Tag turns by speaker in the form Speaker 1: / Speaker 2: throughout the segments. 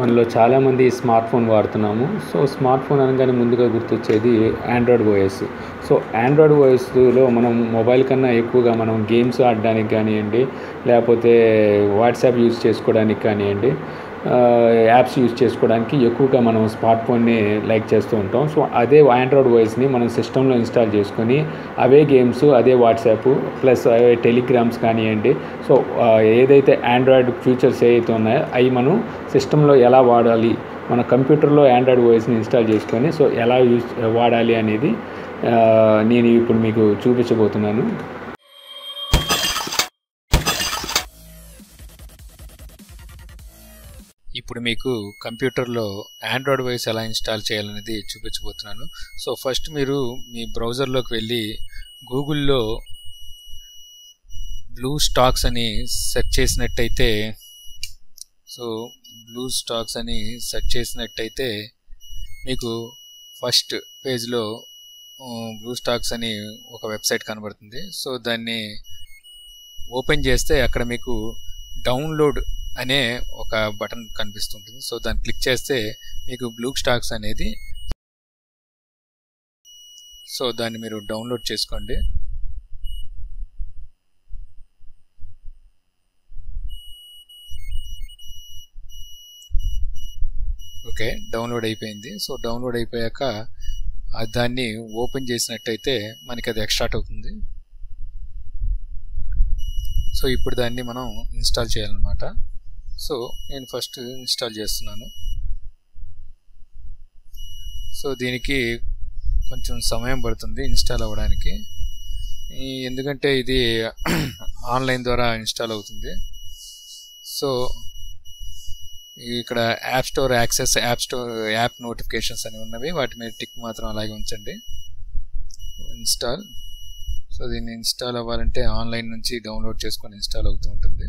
Speaker 1: మనలో చాలామంది smart phone వాడుతున్నాము. సో స్మార్ట్ ఫోన్ అనగానే ముందుగా గుర్తొచ్చేది ఆండ్రాయిడ్ ఓఎస్ సో ఆండ్రాయిడ్ ఓఎస్లో మనం మొబైల్ కన్నా ఎక్కువగా మనం గేమ్స్ ఆడడానికి కానివ్వండి లేకపోతే వాట్సాప్ యూజ్ చేసుకోవడానికి కానివ్వండి యాప్స్ యూజ్ చేసుకోవడానికి ఎక్కువగా మనం స్మార్ట్ ఫోన్ని లైక్ చేస్తూ ఉంటాం. సో అదే ఆండ్రాయిడ్ వాయిస్ని మనం సిస్టంలో ఇన్స్టాల్ చేసుకొని అవే గేమ్స్ అదే వాట్సాప్ ప్లస్ అవే టెలిగ్రామ్స్ కానివ్వండి. సో ఏదైతే ఆండ్రాయిడ్ ఫీచర్స్ ఏవైతే ఉన్నాయో అవి మనం సిస్టంలో ఎలా వాడాలి? మన కంప్యూటర్లో ఆండ్రాయిడ్ వాయిస్ని ఇన్స్టాల్ చేసుకొని సో ఎలా యూజ్ వాడాలి అనేది నేను ఇప్పుడు మీకు చూపించబోతున్నాను.
Speaker 2: ఇప్పుడు మీకు కంప్యూటర్లో ఆండ్రాయిడ్ వైస్ ఎలా ఇన్స్టాల్ చేయాలనేది చూపించబోతున్నాను. సో ఫస్ట్ మీరు మీ బ్రౌజర్లోకి వెళ్ళి గూగుల్లో బ్లూ స్టాక్స్ అని సెర్చ్ చేసినట్టయితే సో బ్లూ స్టాక్స్ అని సెర్చ్ చేసినట్టయితే మీకు ఫస్ట్ పేజ్లో బ్లూ స్టాక్స్ అని ఒక వెబ్సైట్ కనబడుతుంది. సో దాన్ని ఓపెన్ చేస్తే అక్కడ మీకు డౌన్లోడ్ అనే ఒక బటన్ కనిపిస్తుంటుంది. సో దాన్ని క్లిక్ చేస్తే మీకు బ్లూ స్టాక్స్ అనేది సో దాన్ని మీరు డౌన్లోడ్ చేసుకోండి. ఓకే డౌన్లోడ్ అయిపోయింది. సో డౌన్లోడ్ అయిపోయాక దాన్ని ఓపెన్ చేసినట్టయితే మనకి అది ఎక్స్ట్రాట్ అవుతుంది. సో ఇప్పుడు దాన్ని మనం ఇన్స్టాల్ చేయాలన్నమాట. సో నేను ఫస్ట్ ఇన్స్టాల్ చేస్తున్నాను. సో దీనికి కొంచెం సమయం పడుతుంది ఇన్స్టాల్ అవ్వడానికి. ఎందుకంటే ఇది ఆన్లైన్ ద్వారా ఇన్స్టాల్ అవుతుంది. సో ఇక్కడ app store access app store app notifications అని ఉన్నవి వాటి మీద టిక్ మాత్రం అలాగే ఉంచండి. ఇన్స్టాల్. సో దీన్ని ఇన్స్టాల్ అవ్వాలంటే ఆన్లైన్ నుంచి డౌన్లోడ్ చేసుకొని ఇన్స్టాల్ అవుతూ ఉంటుంది.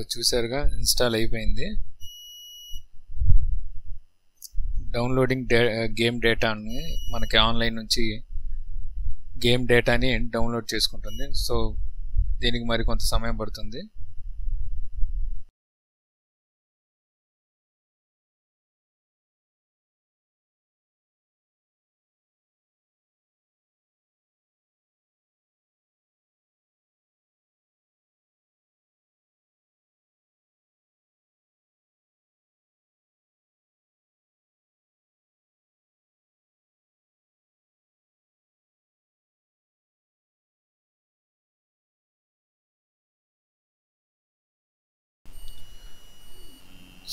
Speaker 2: చూసారుగా ఇన్స్టాల్ అయిపోయింది. డౌన్లోడింగ్ డే గేమ్ డేటాని మనకి ఆన్లైన్ నుంచి గేమ్ డేటాని డౌన్లోడ్ చేసుకుంటుంది. సో దీనికి మరి కొంత సమయం పడుతుంది.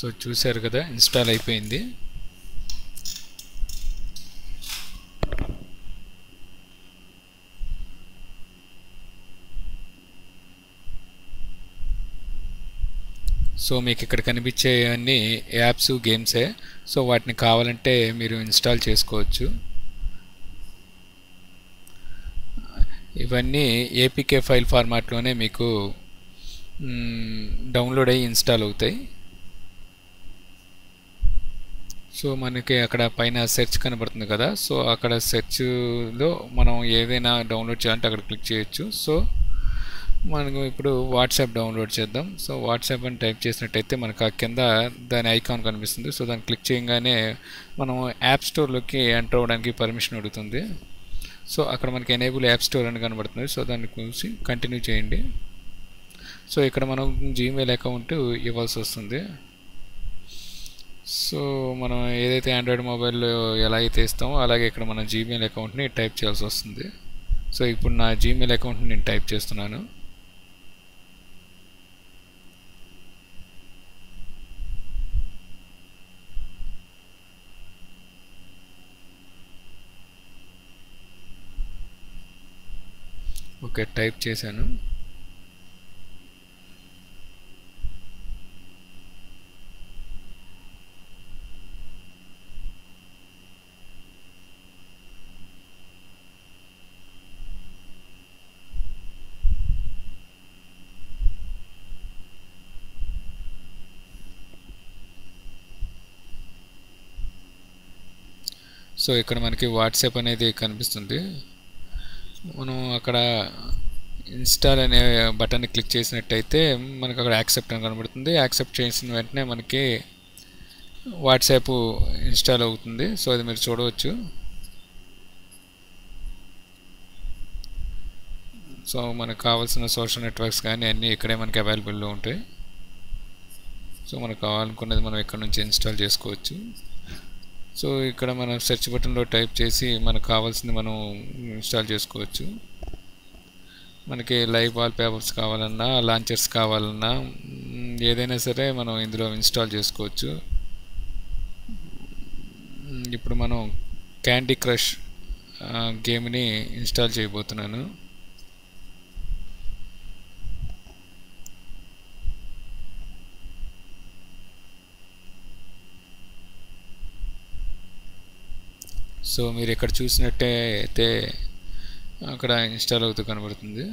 Speaker 2: సో చూశారు కదా ఇన్స్టాల్ అయిపోయింది. సో మీకు ఇక్కడ కనిపించే అన్ని యాప్స్ గేమ్సే సో వాటిని కావాలంటే మీరు ఇన్స్టాల్ చేసుకోవచ్చు. ఇవన్నీ ఏపీకే ఫైల్ ఫార్మాట్లోనే మీకు డౌన్లోడ్ అయ్యి ఇన్స్టాల్ అవుతాయి. సో మనకి అక్కడ పైన సెర్చ్ కనబడుతుంది కదా. సో అక్కడ సెర్చ్లో మనం ఏదైనా డౌన్లోడ్ చేయాలంటే అక్కడ క్లిక్ చేయొచ్చు. సో మనకు ఇప్పుడు వాట్సాప్ డౌన్లోడ్ చేద్దాం. సో వాట్సాప్ అని టైప్ చేసినట్టయితే మనకు ఆ కింద దాని ఐకాన్ కనిపిస్తుంది. సో దాన్ని క్లిక్ చేయగానే మనం యాప్ స్టోర్లోకి ఎంటర్ అవ్వడానికి పర్మిషన్ అడుగుతుంది. సో అక్కడ మనకి ఎనేబుల్ యాప్ స్టోర్ అని కనబడుతుంది. సో దాన్ని చూసి కంటిన్యూ చేయండి. సో ఇక్కడ మనం జీమెయిల్ అకౌంట్ ఇవ్వాల్సి వస్తుంది. సో మనం ఏదైతే ఆండ్రాయిడ్ మొబైల్లో ఎలా అయితే ఇస్తామో అలాగే ఇక్కడ మన జీమెయిల్ అకౌంట్ని టైప్ చేయాల్సి వస్తుంది. సో ఇప్పుడు నా జీమెయిల్ అకౌంట్ని నేను టైప్ చేస్తున్నాను. ఓకే టైప్ చేశాను. సో ఇక్కడ మనకి వాట్సాప్ అనేది కనిపిస్తుంది. మనం అక్కడ ఇన్స్టాల్ అనే బటన్ని క్లిక్ చేసినట్టయితే మనకు అక్కడ యాక్సెప్ట్ అని కనబడుతుంది. యాక్సెప్ట్ చేసిన వెంటనే మనకి వాట్సాప్ ఇన్స్టాల్ అవుతుంది. సో అది మీరు చూడవచ్చు. సో మనకు కావాల్సిన సోషల్ నెట్వర్క్స్ కానీ అన్నీ ఇక్కడే మనకి అవైలబుల్లో ఉంటాయి. సో మనకు కావాలనుకున్నది మనం ఇక్కడ నుంచి ఇన్స్టాల్ చేసుకోవచ్చు. సో ఇక్కడ మనం సెర్చ్ బటన్లో టైప్ చేసి మనకు కావాల్సింది మనం ఇన్స్టాల్ చేసుకోవచ్చు. మనకి లైవ్ వాల్ పేపర్స్ కావాలన్నా లాంచర్స్ కావాలన్నా ఏదైనా సరే మనం ఇందులో ఇన్స్టాల్ చేసుకోవచ్చు. ఇప్పుడు మనం క్యాండీ క్రష్ గేమ్ని ఇన్స్టాల్ చేయబోతున్నాను. సో మీరు ఇక్కడ చూసినట్టే అయితే అక్కడ ఇన్స్టాల్ అవుతూ కనబడుతుంది.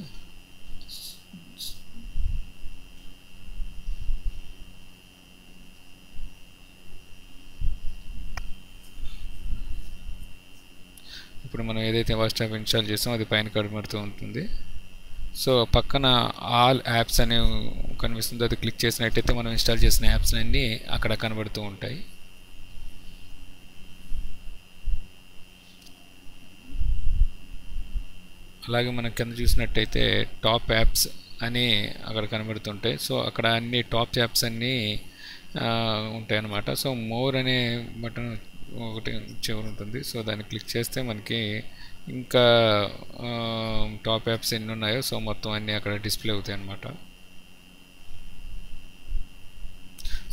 Speaker 2: ఇప్పుడు మనం ఏదైతే ఫస్ట్ యాప్ ఇన్స్టాల్ చేస్తామో అది పైన కనబడుతూ ఉంటుంది. సో పక్కన ఆల్ యాప్స్ అనేవి కనిపిస్తుంది. అది క్లిక్ చేసినట్టయితే మనం ఇన్స్టాల్ చేసిన యాప్స్ అన్నీ అక్కడ కనబడుతూ ఉంటాయి. అలాగే మనం కింద చూసినట్టయితే టాప్ యాప్స్ అని అక్కడ కనబడుతుంటాయి. సో అక్కడ అన్ని టాప్ యాప్స్ అన్నీ ఉంటాయి అన్నమాట సో మోర్ అనే బటన్ ఒకటి చివరి ఉంటుంది సో దాన్ని క్లిక్ చేస్తే మనకి ఇంకా టాప్ యాప్స్ ఎన్ని ఉన్నాయో సో మొత్తం అన్నీ అక్కడ డిస్ప్లే అవుతాయి అన్నమాట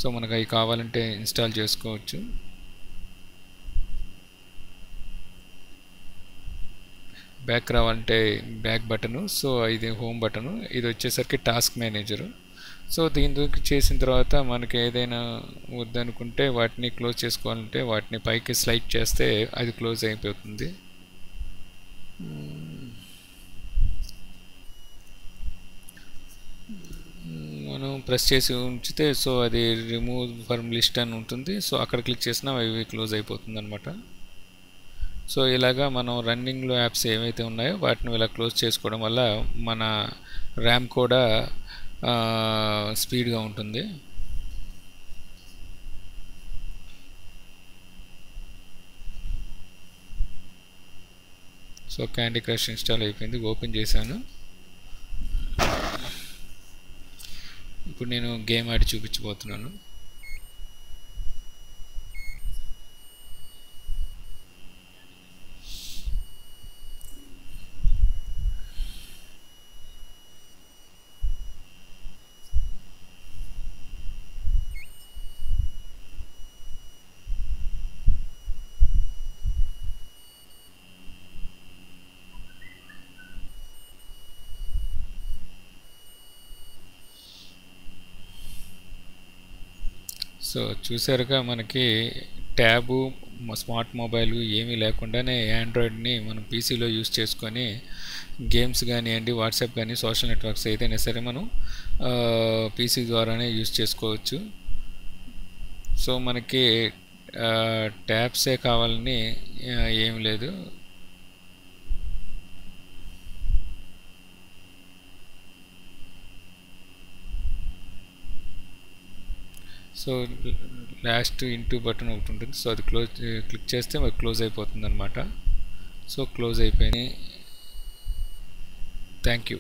Speaker 2: సో మనకు అవి కావాలంటే ఇన్స్టాల్ చేసుకోవచ్చు. బ్యాక్ రావాలంటే బ్యాక్ బటను సో ఇది హోమ్ బటను ఇది వచ్చేసరికి టాస్క్ మేనేజరు సో దీని చేసిన తర్వాత మనకి ఏదైనా వద్దనుకుంటే వాటిని క్లోజ్ చేసుకోవాలంటే వాటిని పైకి స్లైడ్ చేస్తే అది క్లోజ్ అయిపోతుంది. మనం ప్రెస్ చేసి ఉంచితే సో అది రిమూవ్ ఫర్మ్ లిస్ట్ అని ఉంటుంది. సో అక్కడ క్లిక్ చేసినా అవి క్లోజ్ అయిపోతుంది అనమాట సో ఇలాగా మనం రన్నింగ్లో యాప్స్ ఏవైతే ఉన్నాయో వాటిని ఇలా క్లోజ్ చేసుకోవడం వల్ల మన ర్యామ్ కూడా స్పీడ్గా ఉంటుంది. సో క్యాండీ క్రష్ ఇన్స్టాల్ అయిపోయింది. ఓపెన్ చేశాను. ఇప్పుడు నేను గేమ్ ఆడి చూపించబోతున్నాను. సో చూసారుగా మనకి ట్యాబు స్మార్ట్ మొబైల్ ఏమీ లేకుండానే ఆండ్రాయిడ్ని మనం పీసీలో యూస్ చేసుకొని గేమ్స్ కానివ్వండి వాట్సాప్ కానీ సోషల్ నెట్వర్క్స్ ఏదైనా సరే మనం పీసీ ద్వారానే యూస్ చేసుకోవచ్చు. సో మనకి ట్యాబ్సే కావాలని ఏం లేదు. సో లాస్ట్ ఇంటూ బటన్ ఒకటి ఉంటుంది. సో అది క్లోజ్ క్లిక్ చేస్తే మరి క్లోజ్ అయిపోతుంది అనమాట సో క్లోజ్ అయిపోయినాయి థ్యాంక్ యూ